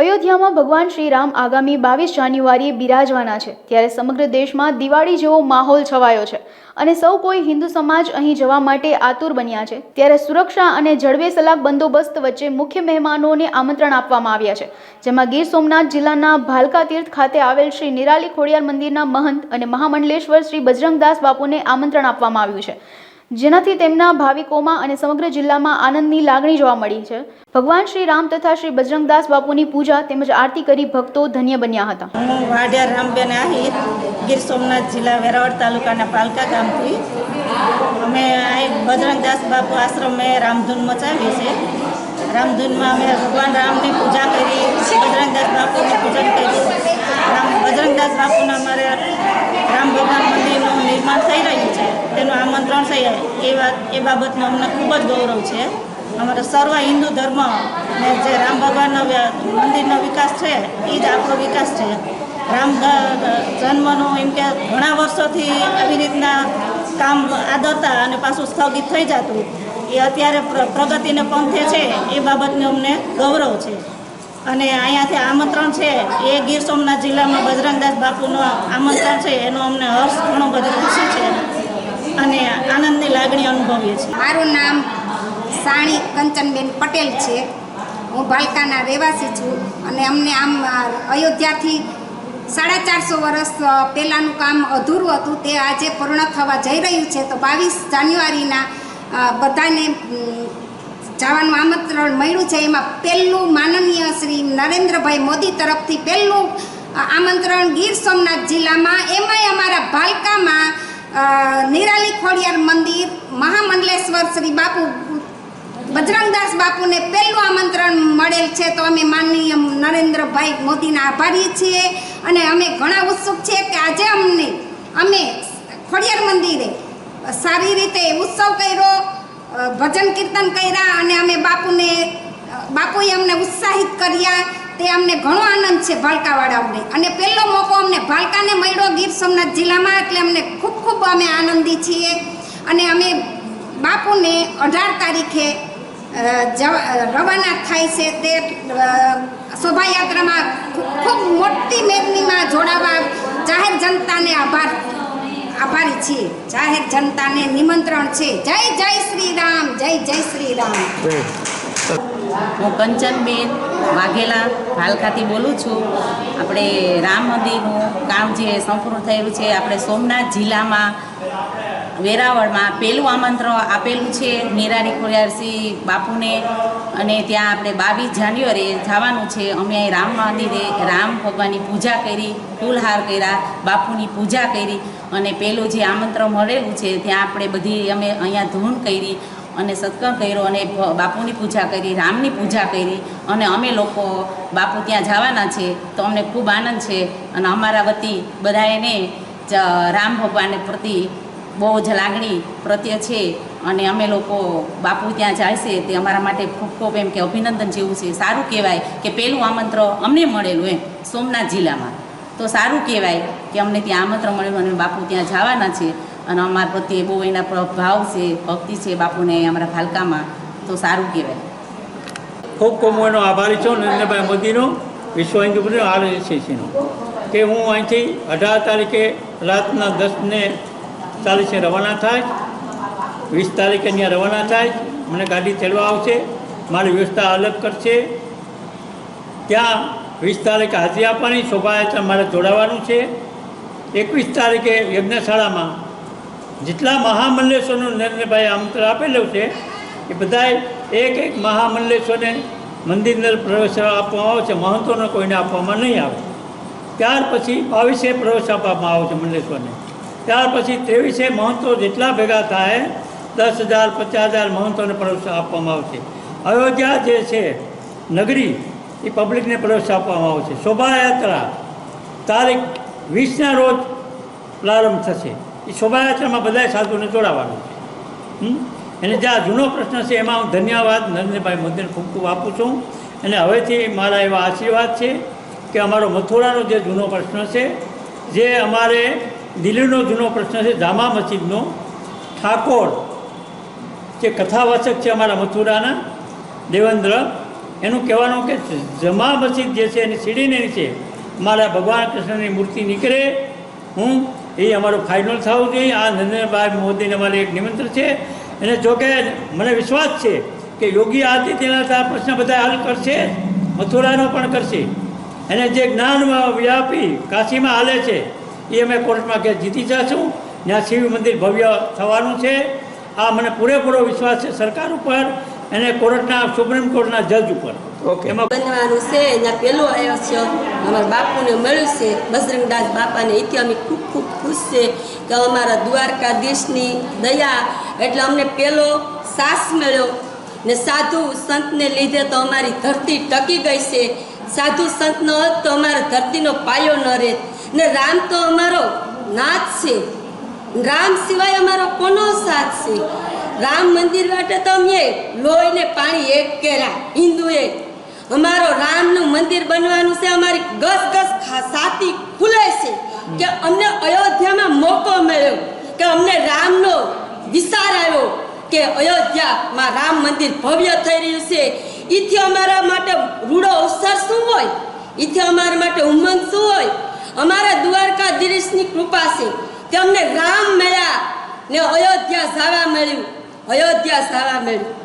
અયોધ્યામાં ભગવાન શ્રીરામ આગામી બાવીસ જાન્યુઆરીએ બિરાજવાના છે, ત્યારે સમગ્ર દેશમાં દિવાળી જેવો માહોલ છવાયો છે અને સૌ કોઈ હિન્દુ સમાજ અહીં જવા માટે આતુર બન્યા છે. ત્યારે સુરક્ષા અને જડબે સલાક બંદોબસ્ત વચ્ચે મુખ્ય મહેમાનોને આમંત્રણ આપવામાં આવ્યા છે, જેમાં ગીર સોમનાથ જિલ્લાના ભાલકા તીર્થ ખાતે આવેલ શ્રી નિરાલી ખોડિયાર મંદિરના મહંત અને મહામંડલેશ્વર શ્રી બજરંગદાસ બાપુને આમંત્રણ આપવામાં આવ્યું છે. જેનાથી તેમના ભાવિકોમાં અને સમગ્ર જિલ્લામાં આનંદની લાગણી જોવા મળી છે. ભગવાન શ્રી રામ તથા શ્રી બજરંગદાસ બાપુની પૂજા તેમજ આરતી કરી ભક્તો ધન્ય બન્યા હતા. હું વાઢિયા રામબેન આહિર, ગીર સોમનાથ જિલ્લા વેરાવળ તાલુકાના પાલકા ગામથી. અમે બજરંગદાસ બાપુ આશ્રમે રામધૂન મચાવી છે રામધૂનમાં અમે ભગવાન રામની પૂજા કરી, બજરંગદાસ બાપુનું પૂજન કર્યું. રામ બજરંગદાસ બાપુના અમારે રામ ભગવાન મંદિરનું નિર્માણ થઈ રહ્યું છે. તેનું આમંત્રણ છે એ વાત, એ બાબતનો અમને ખૂબ જ ગૌરવ છે. અમારો સર્વ હિન્દુ ધર્મ ને જે રામ ભગવાનનો મંદિરનો વિકાસ છે એ જ આપણો વિકાસ છે. રામ જન્મનો એમ કે ઘણા વર્ષોથી આવી રીતના કામ આદરતા અને પાછું સ્થગિત થઈ જતું. એ અત્યારે પ્રગતિને પંથે છે. એ બાબતને અમને ગૌરવ છે. અને અહીંયાથી આમંત્રણ છે, એ ગીર સોમનાથ જિલ્લામાં બજરંગદાસ બાપુનું આમંત્રણ છે, એનો અમને હર્ષ ઘણો બધો ખુશી છે અને આનંદની લાગણી અનુભવીએ છીએ. મારું નામ સાણી કંચનબેન પટેલ છે. હું ભાલકાના રહેવાસી છું અને અમને આમ અયોધ્યાથી સાડા ચારસો વર્ષ પહેલાંનું કામ અધૂરું હતું, તે આજે પૂર્ણ થવા જઈ રહ્યું છે. તો બાવીસ જાન્યુઆરીના બધાને જવાનું આમંત્રણ મળ્યું છે. એમાં પહેલું માનનીય શ્રી નરેન્દ્રભાઈ મોદી તરફથી પહેલું આમંત્રણ ગીર સોમનાથ જિલ્લામાં. એમાંય અમારા ભાલકામાં નિરાલી ખોડિયાર મંદિર, મહામંડલેશ્વર શ્રી બાપુ, બજરંગદાસ બાપુને પહેલું આમંત્રણ મળેલ છે. તો અમે માનનીય નરેન્દ્રભાઈ મોદીના આભારી છીએ. અને અમે ઘણા ઉત્સુક છીએ કે આજે અમને, અમે ખોડિયાર મંદિરે સારી રીતે ઉત્સવ કર્યો. ભજન કીર્તન કર્યા અને અમે બાપુને બાપુએ અમને ઉત્સાહિત કર્યા. તે અમને ઘણો આનંદ છે ભાલકાવાળાઓને અને પહેલો મોકો અમને ભાલકાને મળ્યો ગીર સોમનાથ જિલ્લામાં, એટલે અમને ખૂબ ખૂબ અમે આનંદી છીએ. અને અમે બાપુને અઢાર તારીખે રવાના થાય છે તે શોભાયાત્રામાં ખૂબ મોટી મેદનીમાં જોડાવા જાહેર જનતાને આભાર, આભારી છીએ. જાહેર જનતાને નિમંત્રણ છે. જય જય શ્રી જય જય શ્રી હું કંચનબેન વાઘેલા ભાલકાથી બોલું છું. આપણે રામ મંદિરનું કામ જે સંપૂર્ણ થયેલું છે, આપણે સોમનાથ જિલ્લામાં, વેરાવળમાં પહેલું આમંત્રણ આપેલું છે નિરારી ખોડિયારસિંહ બાપુને. અને ત્યાં આપણે બાવીસ જાન્યુઆરીએ જવાનું છે. અમે અહીં રામ મંદિરે રામ ભગવાનની પૂજા કરી, ફૂલહાર કર્યા, બાપુની પૂજા કરી. અને પહેલું જે આમંત્રણ મળેલું છે, ત્યાં આપણે બધી અમે અહીંયા ધૂન કરી અને સત્કર્મ કર્યો અને બાપુની પૂજા કરી, રામની પૂજા કરી અને અમે લોકો બાપુ ત્યાં જવાના છે તો અમને ખૂબ આનંદ છે. અને અમારા વતી બધાને જ, રામ ભગવાન પ્રતિ બહુ જ લાગણી પ્રત્યે છે અને અમે લોકો બાપુ ત્યાં જાય છે તે અમારા માટે ખૂબ ખૂબ એમ કે અભિનંદન જેવું છે. સારું કહેવાય કે પહેલું આમંત્રણ અમને મળેલું એમ સોમનાથ જિલ્લામાં. તો સારું કહેવાય કે અમને ત્યાં આમંત્રણ મળેલું અને બાપુ ત્યાં જવાના છે. અને અમારા પ્રત્યે બહુ એના પ્રભાવ છે, ભક્તિ છે બાપુને અમારા ભાલકામાં, તો સારું કહેવાય. ખૂબ ખૂબ હું એનો આભારી છું, નરેન્દ્રભાઈ મોદીનો, વિશ્વ હિન્દુ પરિષદ આરએસએસીનો. કે હું અહીંથી અઢાર તારીખે રાતના દસને ચાલીસે રવાના થાય, વીસ તારીખે ત્યાં રવાના થાય, મને ગાડી ચડવા આવશે, મારી વ્યવસ્થા અલગ કરશે. ત્યાં વીસ તારીખે હાજરી આપવાની, શોભાયાત્રા મારે જોડાવાનું છે. એકવીસ તારીખે યજ્ઞશાળામાં જેટલા મહામલ્લેશ્વરનું નરેન્દ્રભાઈ આમંત્રણ આપેલું છે, એ બધાએ એક એક મહામલ્લેશ્વરને અંદર પ્રવેશ આપવામાં આવે છે મહંતોને કોઈને આપવામાં નહીં આવે. ત્યાર પછી બાવીસે પ્રવેશ આપવામાં આવે છે મંડલેશ્વરને ત્યાર પછી ત્રેવીસે મહંતો જેટલા ભેગા થાય, દસ હજાર, પચાસ હજાર મહંતોને પ્રવેશ આપવામાં આવશે અયોધ્યા જે છે, નગરી, એ પબ્લિકને પ્રવેશ આપવામાં આવશે શોભાયાત્રા તારીખ વીસના રોજ પ્રારંભ થશે. એ શોભાયાત્રામાં બધાય સાધુને જોડાવાનું છે. એને જે આ જૂનો પ્રશ્ન છે, એમાં હું ધન્યવાદ નરેન્દ્રભાઈ મોદીને ખૂબ ખૂબ આપું છું. અને હવેથી મારા એવા આશીર્વાદ છે કે અમારો મથુરાનો જે જૂનો પ્રશ્ન છે, જે અમારે દિલ્હીનો જૂનો પ્રશ્ન છે, જામા મસ્જિદનો, ઠાકોર, જે કથાવાચક છે અમારા મથુરાના, દેવેન્દ્ર, એનું કહેવાનું કે જમા મસ્જિદ જે છે, એની સીડીને નીચે મારા ભગવાન કૃષ્ણની મૂર્તિ નીકળે, હું એ અમારું ફાઇનલ થવું જોઈએ આ નરેન્દ્રભાઈ મોદીને અમારે એક નિમંત્રણ છે. અને જોકે મને વિશ્વાસ છે કે યોગી આદિત્યનાથ આ પ્રશ્ન બધા હલ કરશે મથુરાનો પણ કરશે. અને જે જ્ઞાન વ્યાપી કાશીમાં હાલે છે, એ અમે કોર્ટમાં કે જીતી જશું. ત્યાં શિવ મંદિર ભવ્ય થવાનું છે. આ મને પૂરેપૂરો વિશ્વાસ છે સરકાર ઉપર. અને કોર્ટના સુપ્રીમ કોર્ટના જજ ઉપર. ઓકે. એમાં બનવાનું છે. એના પેલો આવ્યો છે. અમારા બાપુને મળ્યું છે. બજરંગદાસ બાપાને એથી અમે ખૂબ ખૂબ ખુશ છે કે અમારા દ્વારકાધીશની દયા. એટલે અમને પેલો સાસ મળ્યો. ને સાધુ સંતને લીધે તો અમારી ધરતી ટકી ગઈ છે. સાધુ સંત ન હોત તો અમારા ધરતીનો પાયો ન રહે. ને રામ તો અમારો નાથ છે. રામ સિવાય અમારો કોનો સાથ છે? રામ મંદિર માટે તો અમે લોહીને પાણી એક કેરા, હિન્દુએ. અમારો રામનું મંદિર બનવાનું છે, અમારી ગસ ગસ સાતી ખુલે છે કે અમને અયોધ્યામાં મોકો મળ્યો, કે અમને રામનો વિચાર આવ્યો કે અયોધ્યામાં રામ મંદિર ભવ્ય થઈ રહ્યું છે. એથી અમારા માટે રૂડો અવસર શું હોય? એથી અમારા માટે ઉમંગ શું હોય? અમારા દ્વારકાધીશની કૃપા છે કે અમને રામ મળ્યા ને અયોધ્યા જવા મળ્યું. અયોધ્યા જવા મળ્યું